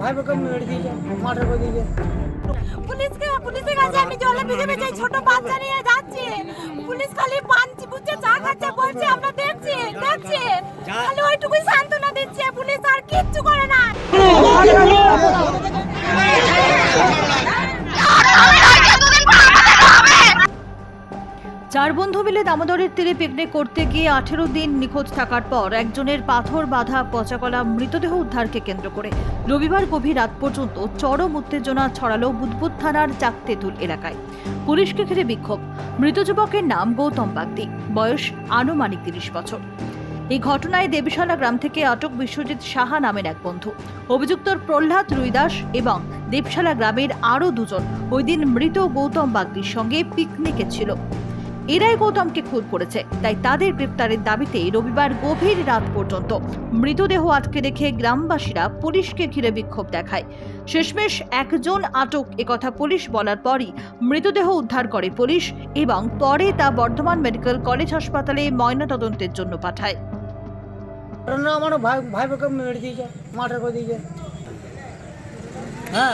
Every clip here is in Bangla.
ভাই বোকে মেরে দিয়েছে মার্ডার করে দিয়েছে পুলিশকে পুলিশের কাছে আমি জলে ভিজে ভিজে ছোট বাচ্চা নিয়ে যাচ্ছি পুলিশ খালি পাঞ্চি বুঝছে চা খাচ্ছে বলছে আমরা দেখছি দেখছি খালি ওইটুকুই সান্ত্বনা দিচ্ছে পুলিশ আর কিচ্ছু করে না চার বন্ধু মিলে দামোদরের তীরে পিকনিক করতে গিয়ে আঠেরো দিন নিখোঁজ থাকার পর একজনের পাথর বাঁধা পচাকলা মৃতদেহ উদ্ধারকে কেন্দ্র করে। রবিবার গভীর রাত পর্যন্ত চরম উত্তেজনা ছড়ালো বুদবুদ থানার চাকতেতুল এলাকায়। পুলিশকে ঘিরে বিক্ষোভ। মৃত যুবকের নাম গৌতম বাগদি। বয়স আনুমানিক তিরিশ বছর। এই ঘটনায় দেবীশালা গ্রাম থেকে আটক বিশ্বজিৎ সাহা নামের এক বন্ধু। অভিযুক্ত প্রহ্লাদ রুইদাস এবং দেবশালা গ্রামের আরও দুজন ওই দিন মৃত গৌতম বাগদির সঙ্গে পিকনিকে ছিল। এরাই গৌতমকে খুন করেছে। তাই তাদের গ্রেপ্তারের দাবিতে রবিবার গভীর রাত পর্যন্ত মৃতদেহ আটকে রেখে গ্রামবাসীরা পুলিশকে ঘিরে বিক্ষোভ দেখায়। শেষমেশ একজন আটক একথা পুলিশ বলার পরই মৃতদেহ উদ্ধার করে পুলিশ এবং পরে তা বর্ধমান মেডিকেল কলেজ হাসপাতালে ময়নাতদন্তের জন্য পাঠায়। আমার ভাই ভাই মেরে দিয়েছে করে দিয়েছে।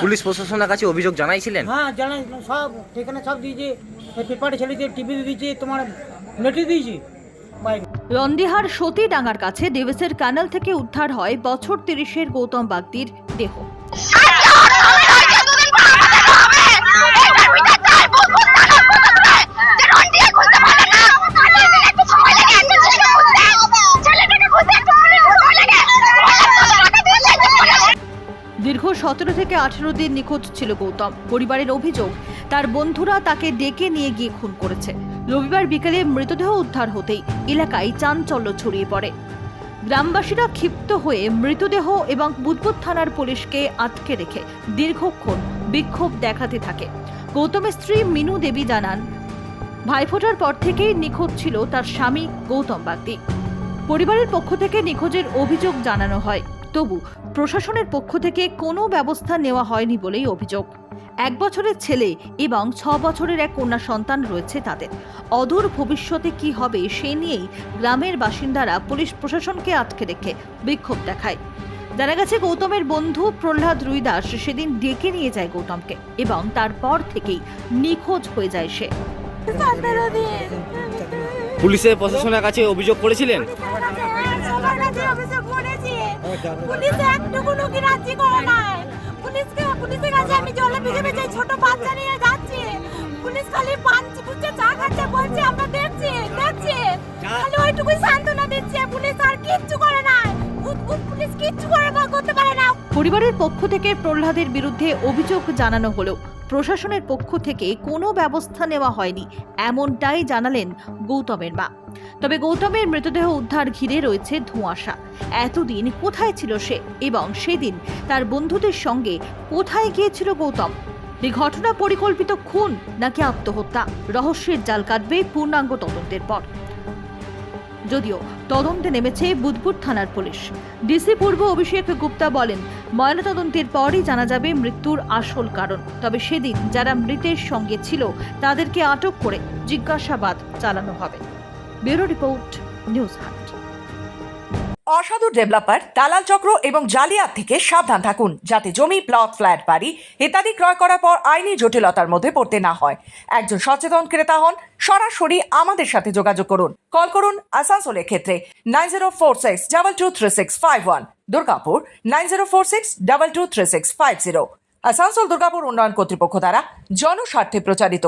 পুলিশ প্রশাসনের কাছে অভিযোগ জানাইছিলেন? হ্যাঁ জানাই সব ঠিকানা সব দিয়েছে পেপারে ছেড়েছে টিভি দিয়েছে তোমার নেটে দিয়েছে। রন্দিহার সতীডাঙ্গার কাছে দেবেসের কানাল থেকে উদ্ধার হয় বছর তিরিশের গৌতম বাগদির দেহ। সতেরো থেকে আঠেরো দিন নিখোঁজ ছিল গৌতম। পরিবারের অভিযোগ, তার বন্ধুরা তাকে ডেকে নিয়ে গিয়ে খুন করেছে। রবিবার বিকেলে মৃতদেহ উদ্ধার হতেই এলাকায় চাঞ্চল্য ছড়িয়ে পড়ে। গ্রামবাসীরা ক্ষিপ্ত হয়ে মৃতদেহ এবং বুদবুদ থানার পুলিশকে আটকে রেখে দীর্ঘক্ষণ বিক্ষোভ দেখাতে থাকে। গৌতমের স্ত্রী মিনু দেবী জানান ভাইফোঁটার পর থেকেই নিখোঁজ ছিল তার স্বামী গৌতম বাগদি। পরিবারের পক্ষ থেকে নিখোঁজের অভিযোগ জানানো হয়। তবু প্রশাসনের পক্ষ থেকে কোনো ব্যবস্থা নেওয়া হয়নি বলেই অভিযোগ। এক বছরের ছেলে এবং ছ বছরের এক কন্যা সন্তান রয়েছে তাদের। অদূর ভবিষ্যতে কি হবে সে নিয়েই গ্রামের বাসিন্দারা পুলিশ প্রশাসনকে আটকে রেখে বিক্ষোভ দেখায়। জানা গেছে, গৌতমের বন্ধু প্রহ্লাদ রুইদাস সেদিন ডেকে নিয়ে যায় গৌতমকে এবং তারপর থেকেই নিখোঁজ হয়ে যায় সে। পুলিশের প্রশাসনের কাছে অভিযোগ করেছিলেন? পুলিশ একটুকুনো কি রাজি করে নাই পুলিশকে পুলিশের কাছে আমি জলে ভিজে ভিজে ছোট বাচ্চা নিয়ে যাচ্ছি। পুলিশ খালি পাঞ্চি বুঝছে চা খাচ্ছে বলছে আমরা দেখছি দেখছি। খালি ওইটুকুই সান্ত্বনা দিচ্ছে পুলিশ আর কিচ্ছু করে পুলিশ কিচ্ছু করে না করতে পারে না। পরিবারের পক্ষ থেকে প্রহ্লাদের বিরুদ্ধে অভিযোগ জানানো হলেও প্রশাসনের পক্ষ থেকে কোনো ব্যবস্থা নেওয়া হয়নি, এমনটাই জানালেন গৌতমের মা তবে গৌতমের মৃতদেহ উদ্ধার ঘিরে রয়েছে ধোঁয়াশা। এতদিন কোথায় ছিল সে এবং সেদিন তার বন্ধুদের সঙ্গে কোথায় গিয়েছিল গৌতম? এই ঘটনা পরিকল্পিত খুন নাকি আত্মহত্যা? রহস্যের জাল কাটবে পূর্ণাঙ্গ তদন্তের পর। যদিও তদন্তে নেমেছে বুধপুর থানার পুলিশ। ডিসি পূর্ব অভিষেক গুপ্তা বলেন, ময়নাতদন্তের পরই জানা যাবে মৃত্যুর আসল কারণ। তবে সেদিন যারা মৃতের সঙ্গে ছিল, তাদেরকে আটক করে জিজ্ঞাসাবাদ চালানো হবে। ব্যুরো রিপোর্ট, নিউজ হাট। অসাধু ডেভেলপার দালাল চক্র এবং জালিয়াত থেকে সাবধান থাকুন, যাতে জমি, প্লট, ফ্ল্যাট, বাড়ি ইত্যাদি ক্রয় করার পর আইনি জটিলতার মধ্যে পড়তে না হয়। একজন সচেতন ক্রেতা হন, সরাসরি আমাদের সাথে যোগাযোগ করুন। কল করুন আসানসোলের ক্ষেত্রে nine zero four six double two three six five one, Durgapur nine zero four six double two three six five zero. Asansol, Durgapur উন্নয়ন কর্তৃপক্ষ দ্বারা জনস্বার্থে প্রচারিত।